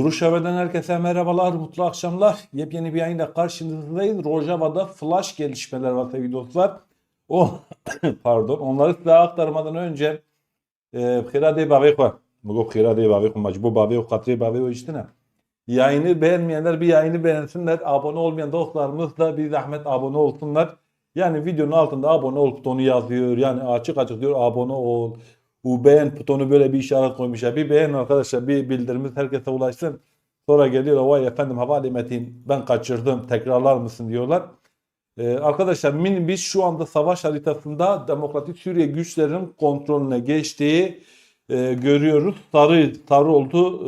Duruşeve'den herkese merhabalar, mutlu akşamlar. Yepyeni bir yayınla karşınızdayız. Rojava'da flash gelişmeler var sevgili dostlar. O pardon, onları size aktarmadan önce e, Khirade Babekwa, bu Khirade Babekwa, bu Babekwa, Katri Babekwa işte ne? Yayını beğenmeyenler bir yayını beğensinler. Abone olmayan dostlarımız da bir zahmet abone olsunlar. Yani videonun altında abone ol butonu yazıyor. Yani açık açık diyor abone ol. Bu beğen butonu böyle bir işaret koymuşlar. Bir beğen arkadaşlar bir bildirimiz herkese ulaşsın. Sonra geliyor vay efendim havale metin ben kaçırdım tekrarlar mısın diyorlar. Ee, arkadaşlar Minbis şu anda savaş haritasında Demokratik Suriye güçlerinin kontrolüne geçtiği e, görüyoruz. Sarı sarı oldu.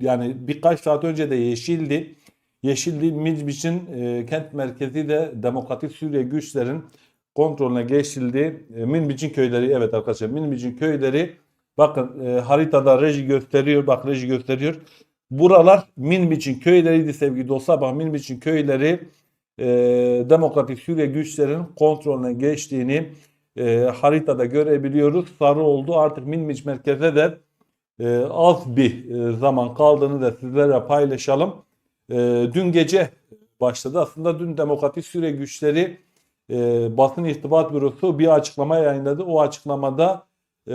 Ee, yani birkaç saat önce de yeşildi. Yeşildi Minbis'in e, kent merkezi de Demokratik Suriye güçlerin kontrolüne geçildi. E, Minbic'in köyleri evet arkadaşlar Minbic'in köyleri bakın e, haritada reji gösteriyor bak reji gösteriyor. Buralar Minbic'in köyleriydi sevgili dostlar. Bak Minbic'in köyleri e, Demokratik Suriye güçlerin kontrolüne geçtiğini e, haritada görebiliyoruz. Sarı oldu artık Minbic merkeze de e, az bir e, zaman kaldığını da sizlere paylaşalım. E, dün gece başladı. Aslında dün Demokratik Suriye güçleri e, basın irtibat bürosu bir açıklama yayınladı. O açıklamada e,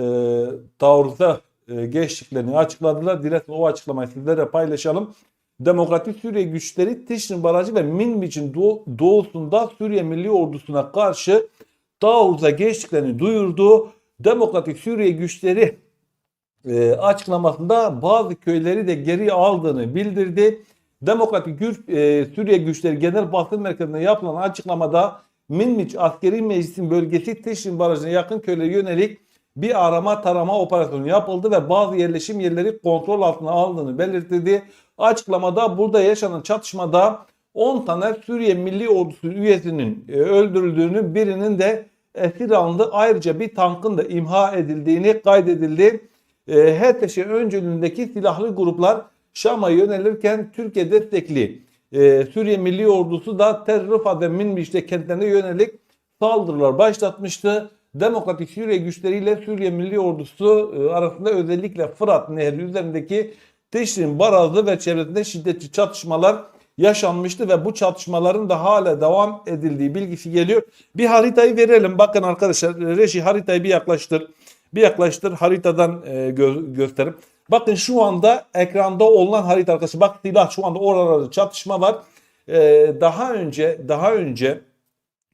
taarruza e, geçtiklerini açıkladılar. Dilerseniz o açıklamayı sizlere paylaşalım. Demokratik Suriye güçleri Tişrin Barajı ve Minbic'in doğu, doğusunda Suriye Milli Ordusu'na karşı taarruza geçtiklerini duyurdu. Demokratik Suriye güçleri e, açıklamasında bazı köyleri de geri aldığını bildirdi. Demokratik Gür, e, Suriye Güçleri Genel Basın Merkezi'nde yapılan açıklamada Minbiç Askeri Meclis'in bölgesi Teşrin Barajı'na yakın köylere yönelik bir arama tarama operasyonu yapıldı ve bazı yerleşim yerleri kontrol altına alındığını belirtildi. Açıklamada burada yaşanan çatışmada 10 tane Suriye Milli Ordusu üyesinin e, öldürüldüğünü, birinin de esir alındı. Ayrıca bir tankın da imha edildiğini kaydedildi. E, HTŞ öncülüğündeki silahlı gruplar Şam'a yönelirken Türkiye destekli e, Suriye Milli Ordusu da Tel Rıfa ve Minbiş'te kentlerine yönelik saldırılar başlatmıştı. Demokratik Suriye güçleriyle Suriye Milli Ordusu e, arasında özellikle Fırat Nehri üzerindeki Teşrin Barazı ve çevresinde şiddetli çatışmalar yaşanmıştı ve bu çatışmaların da hala devam edildiği bilgisi geliyor. Bir haritayı verelim. Bakın arkadaşlar reji haritayı bir yaklaştır. Bir yaklaştır haritadan e, gö- gösterim. Bakın şu anda ekranda olan harita arkadaşlar. Bak silah şu anda oralarda çatışma var. E, daha önce daha önce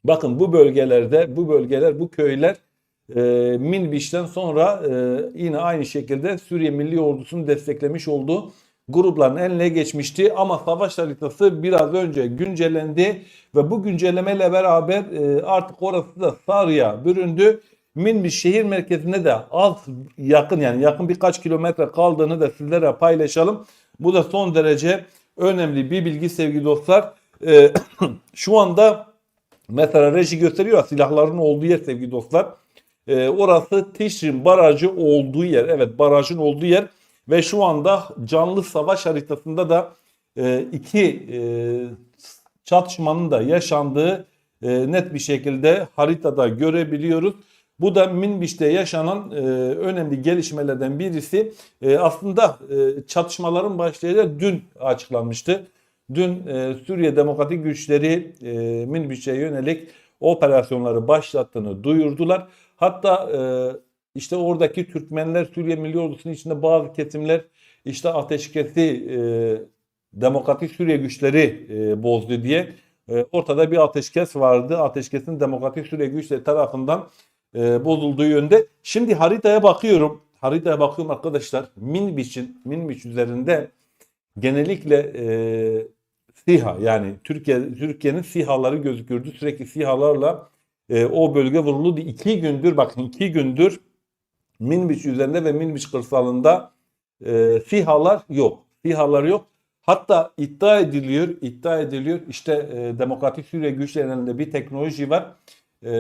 bakın bu bölgelerde bu bölgeler bu köyler e, Minbiş'ten sonra e, yine aynı şekilde Suriye Milli Ordusu'nu desteklemiş olduğu grupların eline geçmişti. Ama savaş haritası biraz önce güncellendi ve bu güncellemeyle beraber e, artık orası da Sarı'ya büründü. Minbiş şehir merkezine de az yakın yani yakın birkaç kilometre kaldığını da sizlere paylaşalım. Bu da son derece önemli bir bilgi sevgili dostlar. E, şu anda mesela reji gösteriyor silahların olduğu yer sevgili dostlar. E, orası Tişrin Barajı olduğu yer. Evet barajın olduğu yer. Ve şu anda canlı savaş haritasında da e, iki e, çatışmanın da yaşandığı e, net bir şekilde haritada görebiliyoruz. Bu da Minbiş'te yaşanan e, önemli gelişmelerden birisi. E, aslında e, çatışmaların başlayacağı dün açıklanmıştı. Dün e, Suriye Demokratik Güçleri e, Minbiş'e yönelik operasyonları başlattığını duyurdular. Hatta e, işte oradaki Türkmenler Suriye Milli Ordusu'nun içinde bazı kesimler işte ateşkesi e, Demokratik Suriye güçleri e, bozdu diye e, ortada bir ateşkes vardı. Ateşkesin Demokratik Suriye güçleri tarafından e, bozulduğu yönde. Şimdi haritaya bakıyorum. Haritaya bakıyorum arkadaşlar. Minbiç'in Minbiç üzerinde genellikle e, SİHA yani Türkiye Türkiye'nin SİHA'ları gözükürdü. Sürekli SİHA'larla e, o bölge vuruldu. İki gündür bakın iki gündür Minbiç üzerinde ve Minbiç kırsalında e, SİHA'lar yok. SİHA'lar yok. Hatta iddia ediliyor, iddia ediliyor işte e, Demokratik Suriye güçlerinde bir teknoloji var. E,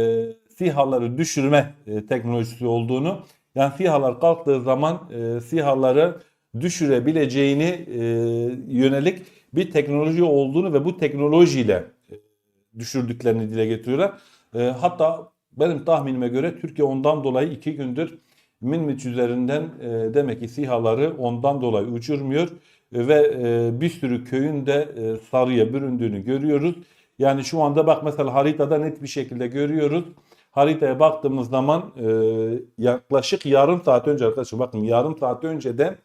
SİHA'ları düşürme e, teknolojisi olduğunu. Yani SİHA'lar kalktığı zaman e, SİHA'ları düşürebileceğini e, yönelik bir teknoloji olduğunu ve bu teknolojiyle e, düşürdüklerini dile getiriyorlar. E, hatta benim tahminime göre Türkiye ondan dolayı iki gündür Minbiç üzerinden e, demek ki SİHA'ları ondan dolayı uçurmuyor. ve e, bir sürü köyün de e, sarıya büründüğünü görüyoruz. Yani şu anda bak mesela haritada net bir şekilde görüyoruz. Haritaya baktığımız zaman e, yaklaşık yarım saat önce arkadaşlar bakın yarım saat önce de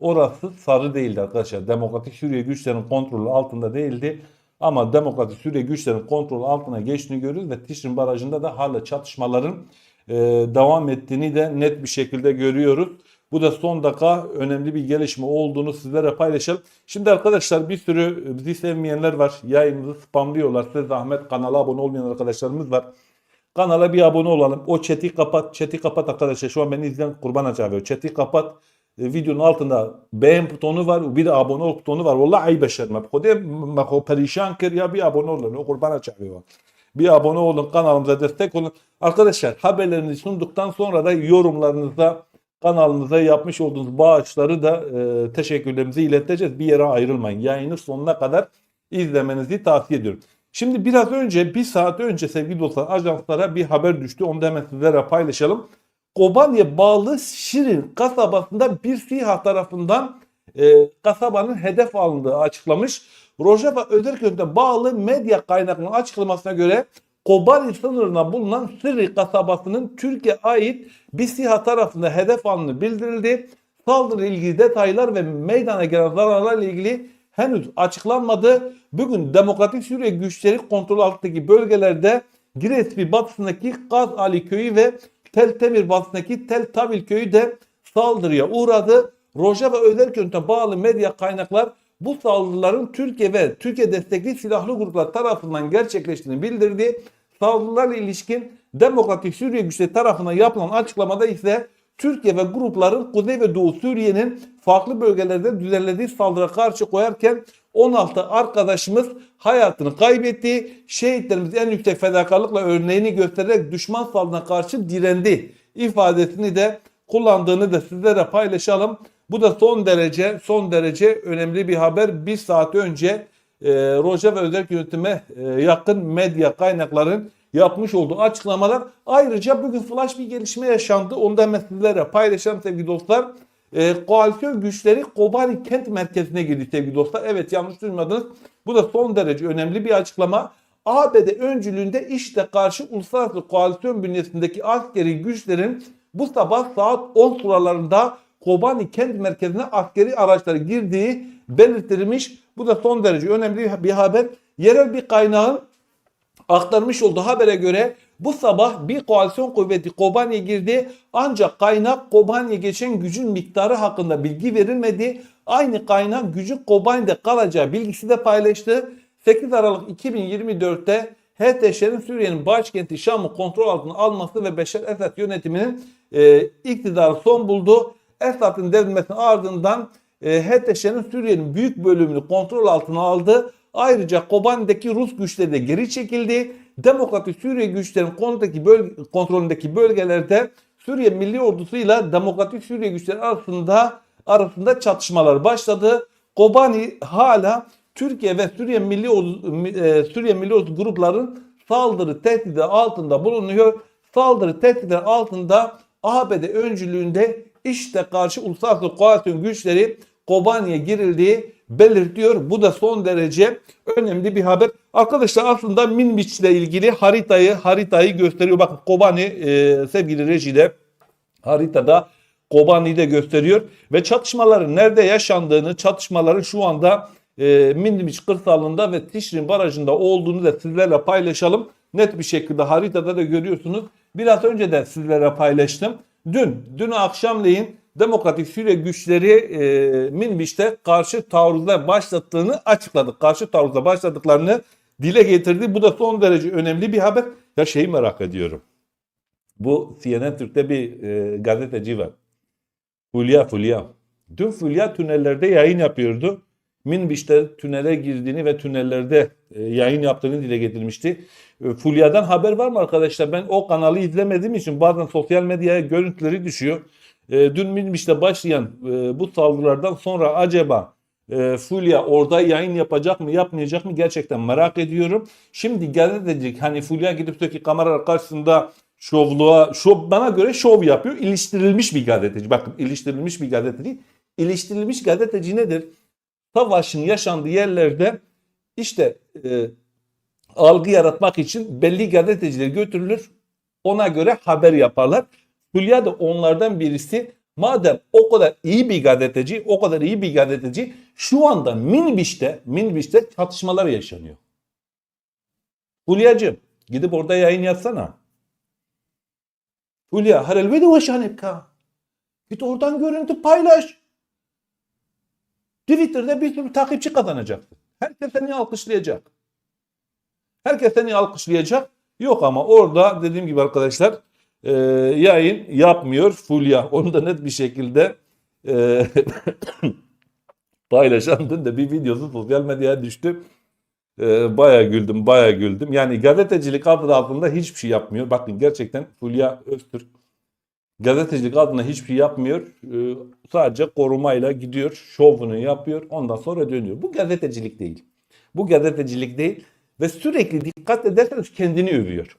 orası sarı değildi arkadaşlar. Demokratik Suriye güçlerinin kontrolü altında değildi. Ama Demokratik Suriye güçlerinin kontrolü altına geçtiğini görüyoruz ve Tişrin Barajı'nda da hala çatışmaların e, devam ettiğini de net bir şekilde görüyoruz. Bu da son dakika önemli bir gelişme olduğunu sizlere paylaşalım. Şimdi arkadaşlar bir sürü bizi sevmeyenler var. Yayınımızı spamlıyorlar. Size zahmet kanala abone olmayan arkadaşlarımız var. Kanala bir abone olalım. O chat'i kapat. Chat'i kapat arkadaşlar. Şu an beni izleyen kurban acaba. Chat'i kapat. E, videonun altında beğen butonu var. Bir de abone ol butonu var. Vallahi ay beşerme. Kode mako perişan kır ya bir abone olun. O kurban acaba. Bir abone olun. Kanalımıza destek olun. Arkadaşlar haberlerinizi sunduktan sonra da yorumlarınızda kanalımıza yapmış olduğunuz bağışları da e, teşekkürlerimizi ileteceğiz. Bir yere ayrılmayın. Yayını sonuna kadar izlemenizi tavsiye ediyorum. Şimdi biraz önce bir saat önce sevgili dostlar ajanslara bir haber düştü. Onu da hemen sizlere paylaşalım. Kobani'ye bağlı Şirin kasabasında bir SİHA tarafından e, kasabanın hedef alındığı açıklamış. Rojava Özerköy'de bağlı medya kaynaklarının açıklamasına göre Kobani sınırına bulunan Sirri kasabasının Türkiye ait bir SİHA tarafından hedef alındığı bildirildi. Saldırı ilgili detaylar ve meydana gelen zararlarla ilgili henüz açıklanmadı. Bugün Demokratik Suriye güçleri kontrol altındaki bölgelerde Girespi batısındaki Gaz Ali köyü ve Tel Temir batısındaki Tel Tavil köyü de saldırıya uğradı. Rojava Özerköy'e bağlı medya kaynaklar bu saldırıların Türkiye ve Türkiye destekli silahlı gruplar tarafından gerçekleştiğini bildirdi. Saldırılarla ilişkin Demokratik Suriye güçleri tarafından yapılan açıklamada ise Türkiye ve grupların Kuzey ve Doğu Suriye'nin farklı bölgelerde düzenlediği saldırıya karşı koyarken 16 arkadaşımız hayatını kaybetti. Şehitlerimiz en yüksek fedakarlıkla örneğini göstererek düşman saldırına karşı direndi ifadesini de kullandığını da sizlere paylaşalım. Bu da son derece son derece önemli bir haber. Bir saat önce e, Roja ve özel yönetime e, yakın medya kaynakların yapmış olduğu açıklamalar. Ayrıca bugün flash bir gelişme yaşandı. Onu da sizlere paylaşalım sevgili dostlar. E, koalisyon güçleri Kobani kent merkezine girdi sevgili dostlar. Evet yanlış duymadınız. Bu da son derece önemli bir açıklama. ABD öncülüğünde işte karşı uluslararası koalisyon bünyesindeki askeri güçlerin bu sabah saat 10 sularlarında Kobani kent merkezine askeri araçları girdiği belirtilmiş. Bu da son derece önemli bir haber. Yerel bir kaynağın aktarmış olduğu habere göre bu sabah bir koalisyon kuvveti Kobani'ye girdi ancak kaynak Kobani'ye geçen gücün miktarı hakkında bilgi verilmedi. Aynı kaynak gücün Kobani'de kalacağı bilgisi de paylaştı. 8 Aralık 2024'te HTŞ'nin Suriye'nin başkenti Şam'ı kontrol altına alması ve Beşar Esad yönetiminin e, iktidarı son buldu. Esad'ın devrilmesinin ardından e, HTŞ'nin Suriye'nin büyük bölümünü kontrol altına aldı. Ayrıca Kobani'deki Rus güçleri de geri çekildi. Demokratik Suriye güçlerinin kontrolündeki, bölge, kontrolündeki bölgelerde Suriye Milli Ordusu ile Demokratik Suriye güçleri arasında arasında çatışmalar başladı. Kobani hala Türkiye ve Suriye Milli e, Suriye Milli Ordu grupların saldırı tehdidi altında bulunuyor. Saldırı tehdidi altında ABD öncülüğünde işte karşı uluslararası koalisyon güçleri Kobani'ye girildiği belirtiyor. Bu da son derece önemli bir haber. Arkadaşlar aslında Minbiç ile ilgili haritayı haritayı gösteriyor. Bakın Kobani e, sevgili rejide haritada Kobani'yi de gösteriyor ve çatışmaların nerede yaşandığını, çatışmaların şu anda e, Minbiç kırsalında ve Tişrin barajında olduğunu da sizlerle paylaşalım. Net bir şekilde haritada da görüyorsunuz. Biraz önce de sizlere paylaştım. Dün, dün akşamleyin Demokratik Suriye güçleri e, Minbiş'te karşı taarruzla başlattığını açıkladı. Karşı taarruzla başladıklarını dile getirdi. Bu da son derece önemli bir haber. Ya şeyi merak ediyorum. Bu CNN Türk'te bir e, gazeteci var. Fulya Fulya. Dün Fulya tünellerde yayın yapıyordu. Minbiş'te tünele girdiğini ve tünellerde e, yayın yaptığını dile getirmişti. E, Fulya'dan haber var mı arkadaşlar? Ben o kanalı izlemediğim için bazen sosyal medyaya görüntüleri düşüyor. E, dün Minbiş'te başlayan e, bu saldırılardan sonra acaba e, Fulya orada yayın yapacak mı yapmayacak mı gerçekten merak ediyorum. Şimdi gazetecilik hani Fulya gidip sürekli kameralar karşısında şovluğa, şov, bana göre şov yapıyor. İliştirilmiş bir gazeteci. Bakın iliştirilmiş bir gazeteci. İliştirilmiş gazeteci nedir? savaşın yaşandığı yerlerde işte e, algı yaratmak için belli gazeteciler götürülür. Ona göre haber yaparlar. Hülya da onlardan birisi. Madem o kadar iyi bir gazeteci, o kadar iyi bir gazeteci şu anda Minbiş'te, Minbiş'te çatışmalar yaşanıyor. Hülya'cığım gidip orada yayın yapsana. Hülya her elvede ve şanepka. Git oradan görüntü paylaş. Twitter'da bir sürü takipçi kazanacaksın. Herkes seni alkışlayacak. Herkes seni alkışlayacak. Yok ama orada dediğim gibi arkadaşlar e, yayın yapmıyor Fulya. Onu da net bir şekilde e, paylaşan dün de bir videosu sosyal medyaya düştü. E, baya güldüm, baya güldüm. Yani gazetecilik adı altında hiçbir şey yapmıyor. Bakın gerçekten Fulya Öztürk gazetecilik adına hiçbir şey yapmıyor. E, sadece korumayla gidiyor, şovunu yapıyor. Ondan sonra dönüyor. Bu gazetecilik değil. Bu gazetecilik değil. Ve sürekli dikkat ederseniz kendini övüyor.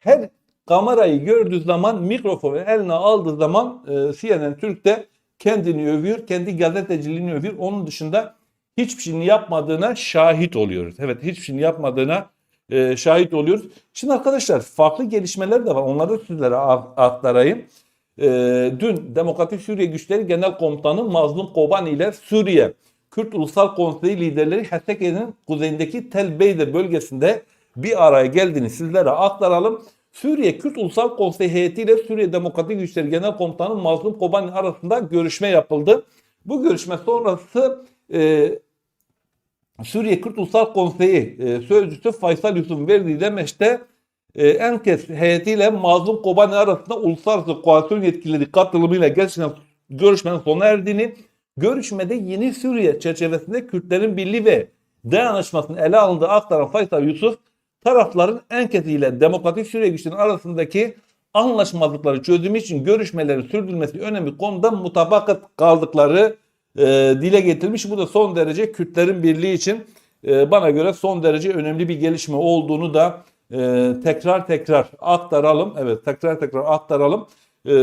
Her kamerayı gördüğü zaman, mikrofonu eline aldığı zaman e, CNN Türk'te kendini övüyor, kendi gazeteciliğini övüyor. Onun dışında hiçbir şeyini yapmadığına şahit oluyoruz. Evet hiçbir şeyini yapmadığına e, şahit oluyoruz. Şimdi arkadaşlar farklı gelişmeler de var. Onları sizlere aktarayım. E, dün Demokratik Suriye Güçleri Genel Komutanı Mazlum Kobani ile Suriye Kürt Ulusal Konseyi liderleri Haseke'nin kuzeyindeki Tel Beyde bölgesinde bir araya geldiğini sizlere aktaralım. Suriye Kürt Ulusal Konseyi heyetiyle Suriye Demokratik Güçleri Genel Komutanı Mazlum Kobani arasında görüşme yapıldı. Bu görüşme sonrası e, Suriye Kürt Ulusal Konseyi e, sözcüsü Faysal Yusuf'un verdiği demeçte e, Enkes heyetiyle Mazlum Kobani arasında uluslararası koalisyon yetkilileri katılımıyla gerçekten görüşmenin sona erdiğini, görüşmede yeni Suriye çerçevesinde Kürtlerin birliği ve dayanışmasının ele alındığı aktaran Faysal Yusuf, tarafların Enkes ile Demokratik Suriye güçlerinin arasındaki anlaşmazlıkları çözümü için görüşmeleri sürdürülmesi önemli konuda mutabakat kaldıkları e, dile getirmiş. Bu da son derece Kürtlerin birliği için e, bana göre son derece önemli bir gelişme olduğunu da e, tekrar tekrar aktaralım. Evet tekrar tekrar aktaralım. E,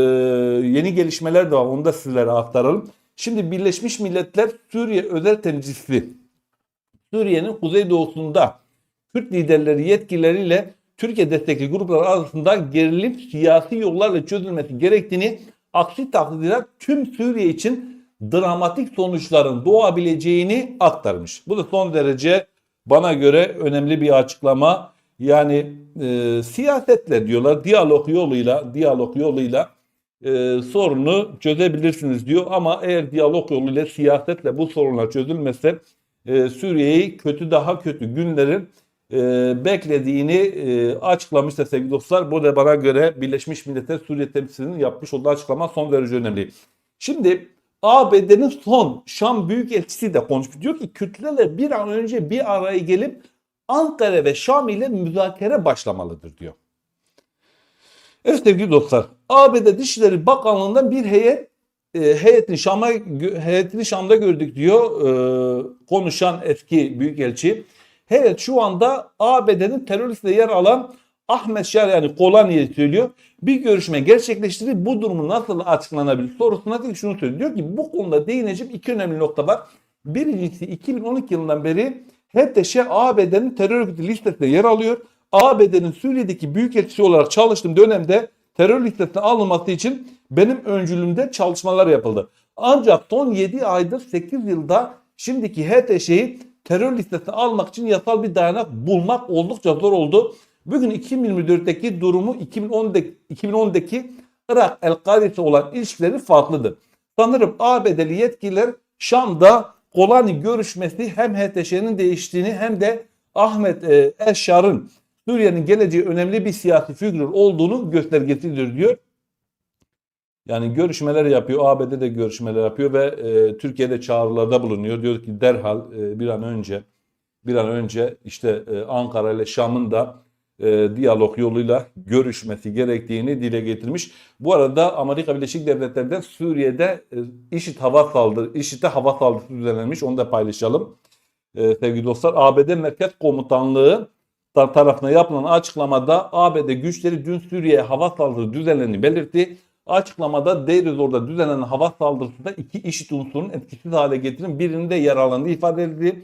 yeni gelişmeler de var onu da sizlere aktaralım. Şimdi Birleşmiş Milletler Suriye özel temsilcisi Suriye'nin kuzeydoğusunda Kürt liderleri yetkilileriyle Türkiye destekli gruplar arasında gerilim siyasi yollarla çözülmesi gerektiğini aksi takdirde tüm Suriye için dramatik sonuçların doğabileceğini aktarmış. Bu da son derece bana göre önemli bir açıklama. Yani e, siyasetle diyorlar diyalog yoluyla diyalog yoluyla e, sorunu çözebilirsiniz diyor. Ama eğer diyalog yoluyla siyasetle bu sorunlar çözülmezse e, Suriye'yi kötü daha kötü günlerin e, beklediğini e, açıklamıştı sevgili dostlar. Bu da bana göre Birleşmiş Milletler Suriye temsilcisinin yapmış olduğu açıklama son derece önemli. Şimdi ABD'nin son Şam Büyükelçisi de konuşmuş. Diyor ki Kürtlerle bir an önce bir araya gelip Ankara ve Şam ile müzakere başlamalıdır diyor. Evet sevgili dostlar, ABD Dışişleri Bakanlığı'ndan bir heyet e, heyetini Şam'a heyetini Şam'da gördük diyor e, konuşan eski büyükelçi. Heyet şu anda ABD'nin teröristle yer alan Ahmet Şer yani Kolani'yi söylüyor. Bir görüşme gerçekleştirip bu durumu nasıl açıklanabilir sorusuna da şunu söylüyor. Diyor ki bu konuda değineceğim iki önemli nokta var. Birincisi 2012 yılından beri HTŞ ABD'nin terör örgütü listesinde yer alıyor. ABD'nin Suriye'deki büyükelçisi olarak çalıştığım dönemde terör listesine alınması için benim öncülüğümde çalışmalar yapıldı. Ancak son 7 aydır 8 yılda şimdiki HTŞ'yi terör listesine almak için yasal bir dayanak bulmak oldukça zor oldu. Bugün 2024'teki durumu 2010'daki, 2010'daki Irak El-Kaidesi olan ilişkileri farklıdır. Sanırım ABD'li yetkililer Şam'da Kolani görüşmesi hem HTŞ'nin değiştiğini hem de Ahmet e, Eşşar'ın Suriye'nin geleceği önemli bir siyasi figür olduğunu göstergesidir diyor. Yani görüşmeler yapıyor. ABD de görüşmeler yapıyor ve e, Türkiye'de çağrılarda bulunuyor. Diyor ki derhal e, bir an önce bir an önce işte e, Ankara ile Şam'ın da e, diyalog yoluyla görüşmesi gerektiğini dile getirmiş. Bu arada Amerika Birleşik Devletleri'de Suriye'de e, IŞİD hava saldırı, IŞİD'e hava saldırısı düzenlenmiş. Onu da paylaşalım. E, sevgili dostlar ABD Merkez Komutanlığı tar- tarafına yapılan açıklamada ABD güçleri dün Suriye'ye hava saldırı düzenlerini belirtti. Açıklamada Deirizor'da düzenlenen hava saldırısında iki IŞİD unsurunun etkisiz hale getirin birinde yaralandığı ifade edildi.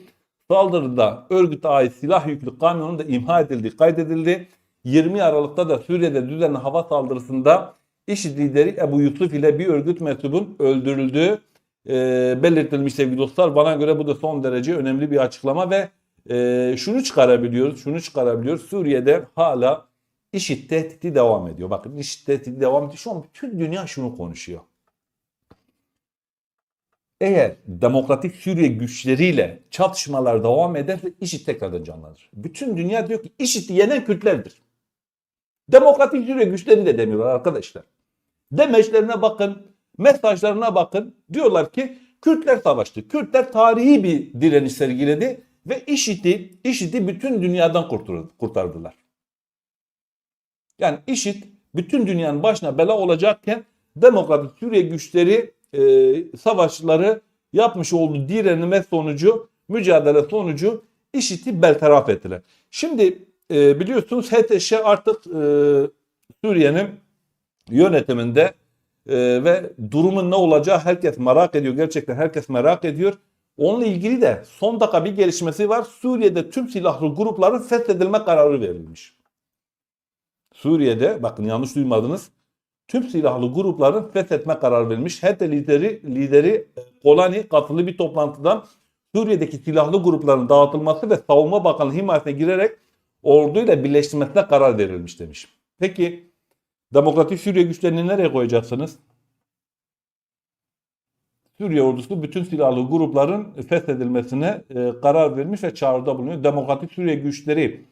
Saldırıda örgüte ait silah yüklü kamyonun da imha edildiği kaydedildi. 20 Aralık'ta da Suriye'de düzenlenen hava saldırısında IŞİD lideri Ebu Yusuf ile bir örgüt mensubun öldürüldüğü e, belirtilmiş sevgili dostlar. Bana göre bu da son derece önemli bir açıklama ve e, şunu çıkarabiliyoruz, şunu çıkarabiliyoruz. Suriye'de hala IŞİD tehdidi devam ediyor. Bakın IŞİD tehdidi devam ediyor. Şu an bütün dünya şunu konuşuyor. Eğer demokratik Suriye güçleriyle çatışmalar devam ederse IŞİD tekrardan canlanır. Bütün dünya diyor ki IŞİD'i yenen Kürtlerdir. Demokratik Suriye güçleri de demiyorlar arkadaşlar. Demeçlerine bakın, mesajlarına bakın. Diyorlar ki Kürtler savaştı. Kürtler tarihi bir direniş sergiledi ve IŞİD'i IŞİD'i bütün dünyadan kurtar- kurtardılar. Yani IŞİD bütün dünyanın başına bela olacakken Demokratik Suriye güçleri e, savaşçıları yapmış olduğu direnme sonucu, mücadele sonucu IŞİD'i bertaraf ettiler. Şimdi e, biliyorsunuz HTŞ artık e, Suriye'nin yönetiminde e, ve durumun ne olacağı herkes merak ediyor. Gerçekten herkes merak ediyor. Onunla ilgili de son dakika bir gelişmesi var. Suriye'de tüm silahlı grupların feshedilme kararı verilmiş. Suriye'de bakın yanlış duymadınız. Tüm silahlı grupların fethetme kararı verilmiş. HETE lideri, lideri Kolani katılı bir toplantıdan Suriye'deki silahlı grupların dağıtılması ve Savunma Bakanlığı himayesine girerek orduyla birleştirmesine karar verilmiş demiş. Peki Demokratik Suriye güçlerini nereye koyacaksınız? Suriye ordusu bütün silahlı grupların feshedilmesine e, karar vermiş ve çağrıda bulunuyor. Demokratik Suriye güçleri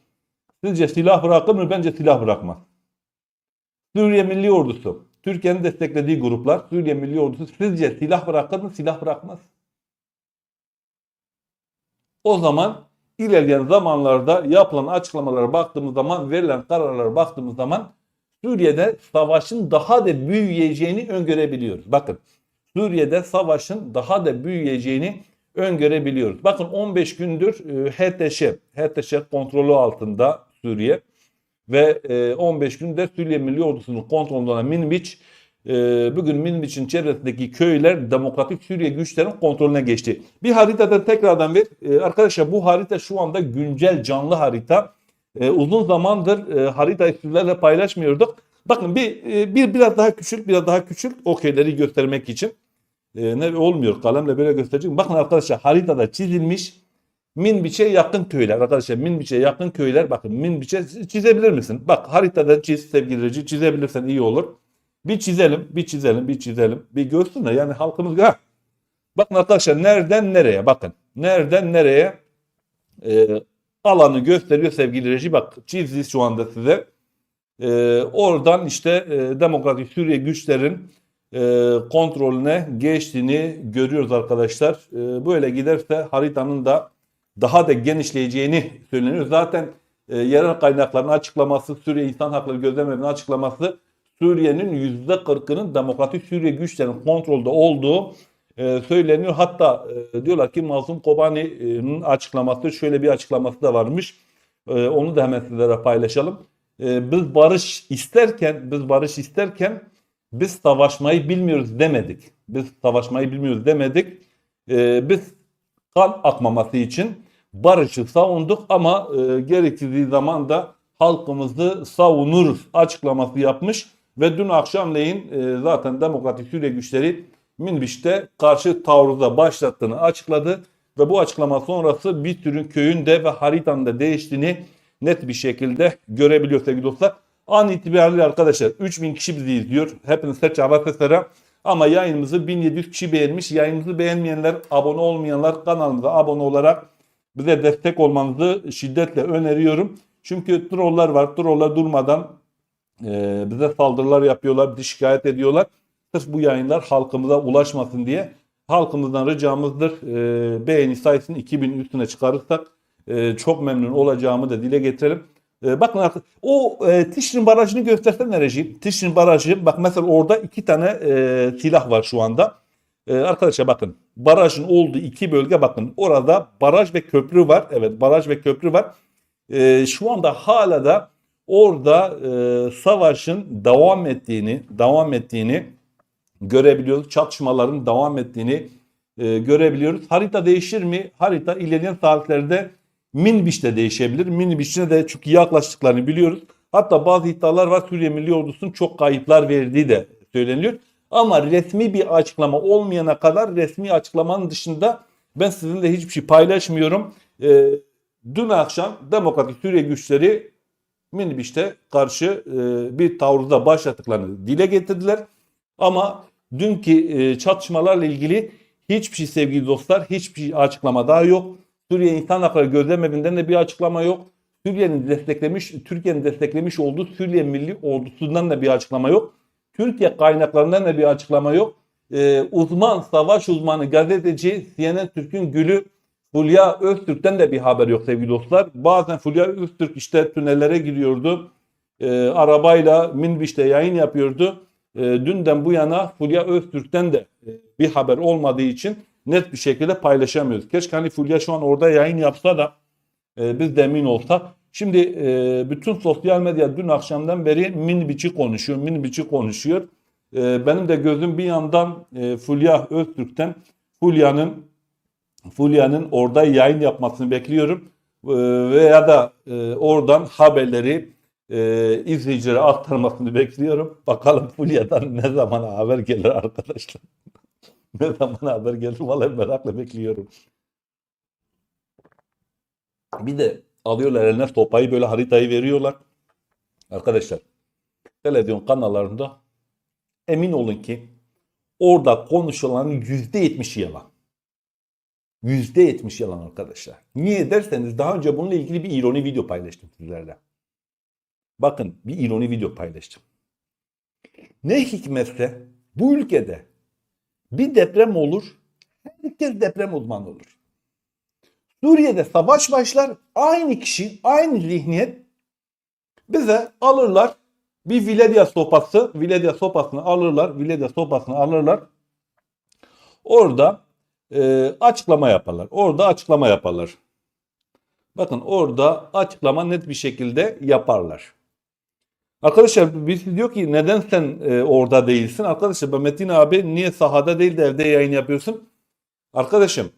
sizce silah bırakır mı? Bence silah bırakmaz. Suriye Milli Ordusu, Türkiye'nin desteklediği gruplar, Suriye Milli Ordusu sizce silah bırakır mı? Silah bırakmaz. O zaman ilerleyen zamanlarda yapılan açıklamalara baktığımız zaman, verilen kararlara baktığımız zaman Suriye'de savaşın daha da büyüyeceğini öngörebiliyoruz. Bakın Suriye'de savaşın daha da büyüyeceğini öngörebiliyoruz. Bakın 15 gündür e, HTŞ, HTŞ kontrolü altında Suriye ve e, 15 günde Suriye Milli Ordusu'nun kontrolünde olan Minbiç e, bugün Minbiç'in çevresindeki köyler Demokratik Suriye güçlerinin kontrolüne geçti. Bir haritada tekrardan ver. E, arkadaşlar bu harita şu anda güncel canlı harita. E, uzun zamandır e, haritayı sizlerle paylaşmıyorduk. Bakın bir, e, bir biraz daha küçült, biraz daha küçült o köyleri göstermek için. E, ne olmuyor kalemle böyle göstereceğim. Bakın arkadaşlar haritada çizilmiş Minbiç'e yakın köyler. Arkadaşlar Minbiç'e yakın köyler. Bakın Minbiç'e çizebilir misin? Bak haritada çiz sevgili Reci. Çizebilirsen iyi olur. Bir çizelim, bir çizelim, bir çizelim. Bir görsünler yani halkımız. Ha. Bakın arkadaşlar nereden nereye? Bakın nereden nereye e, alanı gösteriyor sevgili Reci. Bak çizdi şu anda size. E, oradan işte e, Demokratik Suriye güçlerin e, kontrolüne geçtiğini görüyoruz arkadaşlar. E, böyle giderse haritanın da daha da genişleyeceğini söyleniyor. Zaten e, yerel kaynakların açıklaması, Suriye İnsan Hakları Gözlemleri'nin açıklaması Suriye'nin %40'ının Demokratik Suriye güçlerinin kontrolde olduğu e, söyleniyor. Hatta e, diyorlar ki Mazlum Kobani'nin açıklaması, şöyle bir açıklaması da varmış. E, onu da hemen sizlere paylaşalım. E, biz barış isterken, biz barış isterken biz savaşmayı bilmiyoruz demedik. Biz savaşmayı bilmiyoruz demedik. E, biz kan akmaması için barışı savunduk ama e, gerektiği zaman da halkımızı savunuruz açıklaması yapmış ve dün akşamleyin e, zaten Demokratik Suriye güçleri Minbiş'te karşı taarruza başlattığını açıkladı ve bu açıklama sonrası bir sürü köyün de ve haritanın da değiştiğini net bir şekilde görebiliyor sevgili dostlar. An itibariyle arkadaşlar 3000 kişi bizi izliyor. Hepinize çaba selam. Ama yayınımızı 1700 kişi beğenmiş. Yayınımızı beğenmeyenler, abone olmayanlar kanalımıza abone olarak bize destek olmanızı şiddetle öneriyorum. Çünkü trollar var. Trollar durmadan e, bize saldırılar yapıyorlar, bizi şikayet ediyorlar. Sırf bu yayınlar halkımıza ulaşmasın diye halkımızdan ricamızdır. E, beğeni sayısını 2000 üstüne çıkarırsak e, çok memnun olacağımı da dile getirelim. E, bakın artık o e, Tişrin Barajı'nı göstersene rejim. Tişrin Barajı bak mesela orada iki tane e, silah var şu anda. E, arkadaşlar bakın barajın olduğu iki bölge bakın orada baraj ve köprü var. Evet baraj ve köprü var. E, şu anda hala da orada e, savaşın devam ettiğini, devam ettiğini görebiliyoruz. Çatışmaların devam ettiğini e, görebiliyoruz. Harita değişir mi? Harita ilerleyen saatlerde Minbiş'te değişebilir. Minbiş'e de iyi yaklaştıklarını biliyoruz. Hatta bazı iddialar var Suriye Milli Ordusu'nun çok kayıplar verdiği de söyleniyor. Ama resmi bir açıklama olmayana kadar resmi açıklamanın dışında ben sizinle hiçbir şey paylaşmıyorum. Ee, dün akşam Demokratik Suriye güçleri Minbiş'te karşı e, bir taarruza başlattıklarını dile getirdiler. Ama dünkü e, çatışmalarla ilgili hiçbir şey sevgili dostlar, hiçbir açıklama daha yok. Suriye İnsan Hakları Gözlem Evi'nden de bir açıklama yok. Suriye'nin desteklemiş, Türkiye'nin desteklemiş olduğu Suriye Milli Ordusu'ndan da bir açıklama yok. Türkiye kaynaklarından da bir açıklama yok. Ee, uzman, savaş uzmanı, gazeteci CNN Türk'ün gülü Fulya Öztürk'ten de bir haber yok sevgili dostlar. Bazen Fulya Öztürk işte tünellere giriyordu. Ee, arabayla Minbiş'te yayın yapıyordu. Ee, dünden bu yana Fulya Öztürk'ten de e, bir haber olmadığı için net bir şekilde paylaşamıyoruz. Keşke hani Fulya şu an orada yayın yapsa da e, biz de emin olsak. Şimdi e, bütün sosyal medya dün akşamdan beri Minbiç'i konuşuyor, Minbiç'i konuşuyor. E, benim de gözüm bir yandan e, Fulya Öztürk'ten Fulya'nın Fulya'nın orada yayın yapmasını bekliyorum. E, veya da e, oradan haberleri e, izleyicilere aktarmasını bekliyorum. Bakalım Fulya'dan ne zaman haber gelir arkadaşlar. ne zaman haber gelir vallahi merakla bekliyorum. Bir de alıyorlar eline sopayı böyle haritayı veriyorlar. Arkadaşlar televizyon kanallarında emin olun ki orada konuşulanın yüzde yetmişi yalan. Yüzde yetmiş yalan arkadaşlar. Niye derseniz daha önce bununla ilgili bir ironi video paylaştım sizlerle. Bakın bir ironi video paylaştım. Ne hikmetse bu ülkede bir deprem olur, herkes deprem uzmanı olur. Suriye'de savaş başlar, aynı kişi, aynı zihniyet bize alırlar bir Viledya sopası, Viledya sopasını alırlar, Viledya sopasını alırlar. Orada e, açıklama yaparlar. Orada açıklama yaparlar. Bakın orada açıklama net bir şekilde yaparlar. Arkadaşlar birisi diyor ki neden sen e, orada değilsin? Arkadaşlar Metin abi niye sahada değil de evde yayın yapıyorsun? Arkadaşım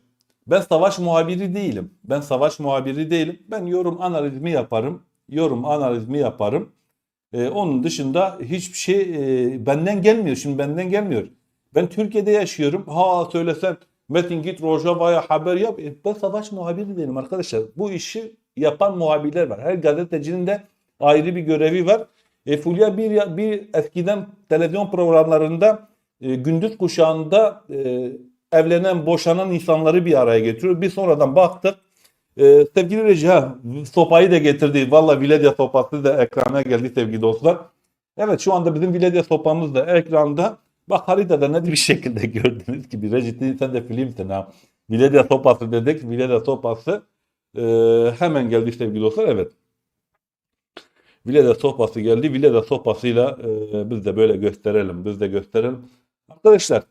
ben savaş muhabiri değilim. Ben savaş muhabiri değilim. Ben yorum analizmi yaparım. Yorum analizmi yaparım. E, onun dışında hiçbir şey e, benden gelmiyor. Şimdi benden gelmiyor. Ben Türkiye'de yaşıyorum. Ha söylesen Metin git Rojava'ya haber yap. E, ben savaş muhabiri değilim arkadaşlar. Bu işi yapan muhabirler var. Her gazetecinin de ayrı bir görevi var. E, Fulya bir, bir eskiden televizyon programlarında e, gündüz kuşağında e, evlenen, boşanan insanları bir araya getiriyor. Bir sonradan baktık. E, sevgili Reji sopayı da getirdi. Valla Viledya sopası da ekrana geldi sevgili dostlar. Evet şu anda bizim Viledya sopamız da ekranda. Bak haritada net bir şekilde gördüğünüz gibi. Reji sen de filmsin ha. Viledya sopası dedik. Viledya sopası e, hemen geldi sevgili dostlar. Evet. Vileda sopası geldi. Vileda sopasıyla e, biz de böyle gösterelim. Biz de gösterelim. Arkadaşlar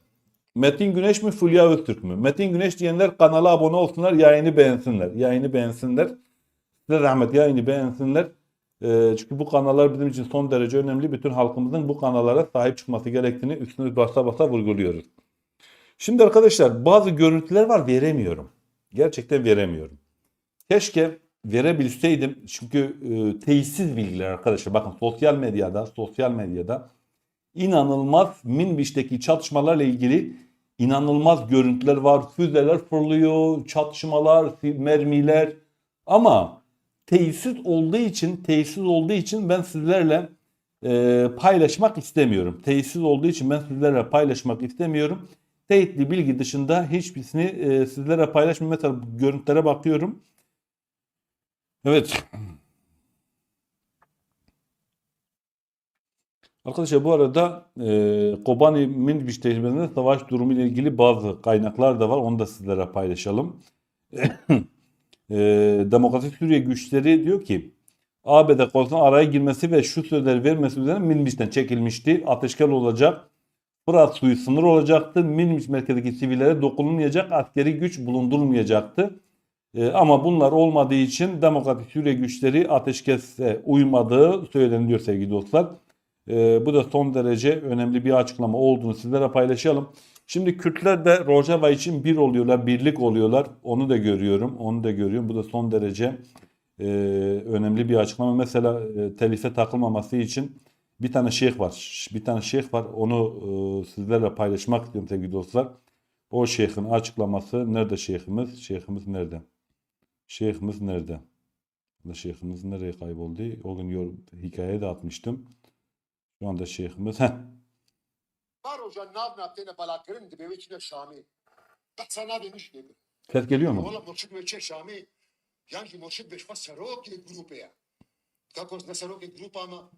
Metin Güneş mi Fulya Öztürk mü? Metin Güneş diyenler kanala abone olsunlar. Yayını beğensinler. Yayını beğensinler. Size rahmet yayını beğensinler. E, çünkü bu kanallar bizim için son derece önemli. Bütün halkımızın bu kanallara sahip çıkması gerektiğini üstünü basa basa vurguluyoruz. Şimdi arkadaşlar bazı görüntüler var veremiyorum. Gerçekten veremiyorum. Keşke verebilseydim çünkü e, teysiz bilgiler arkadaşlar bakın sosyal medyada sosyal medyada inanılmaz Minbiş'teki çatışmalarla ilgili inanılmaz görüntüler var. Füzeler fırlıyor, çatışmalar, mermiler ama teysiz olduğu için teysiz olduğu için ben sizlerle e, paylaşmak istemiyorum. Teysiz olduğu için ben sizlerle paylaşmak istemiyorum. Teyitli bilgi dışında hiçbirisini e, sizlere paylaşmıyorum. Mesela görüntülere bakıyorum. Evet. Arkadaşlar bu arada e, Kobani Minbiş tecrübesinde savaş durumu ile ilgili bazı kaynaklar da var. Onu da sizlere paylaşalım. e, Demokratik Suriye güçleri diyor ki ABD konusunda araya girmesi ve şu sözleri vermesi üzerine Minbiş'ten çekilmişti. Ateşkal olacak. Fırat suyu sınır olacaktı. Minbiş merkezindeki sivillere dokunulmayacak. Askeri güç bulundurulmayacaktı. E, ama bunlar olmadığı için Demokratik Suriye güçleri ateşkese uymadığı söyleniyor sevgili dostlar. E, bu da son derece önemli bir açıklama olduğunu sizlere paylaşalım. Şimdi Kürtler de Rojava için bir oluyorlar, birlik oluyorlar. Onu da görüyorum, onu da görüyorum. Bu da son derece e, önemli bir açıklama. Mesela e, telife takılmaması için bir tane şeyh var. Bir tane şeyh var. Onu e, sizlerle paylaşmak istiyorum sevgili dostlar. O şeyhin açıklaması nerede şeyhimiz? Şeyhimiz nerede? Şeyhimiz nerede? Şeyhimiz nereye kayboldu? O gün hikaye de atmıştım. Şu anda şeyhimiz. Heh. Baroja nav naptene balakırın dibe ve içine Şami. Bak sana demiş dedi. Ses geliyor mu? Valla murşid ve çek Şami. Yani murşid beşma serok grupe ya. Kakos ne serok ile grup ama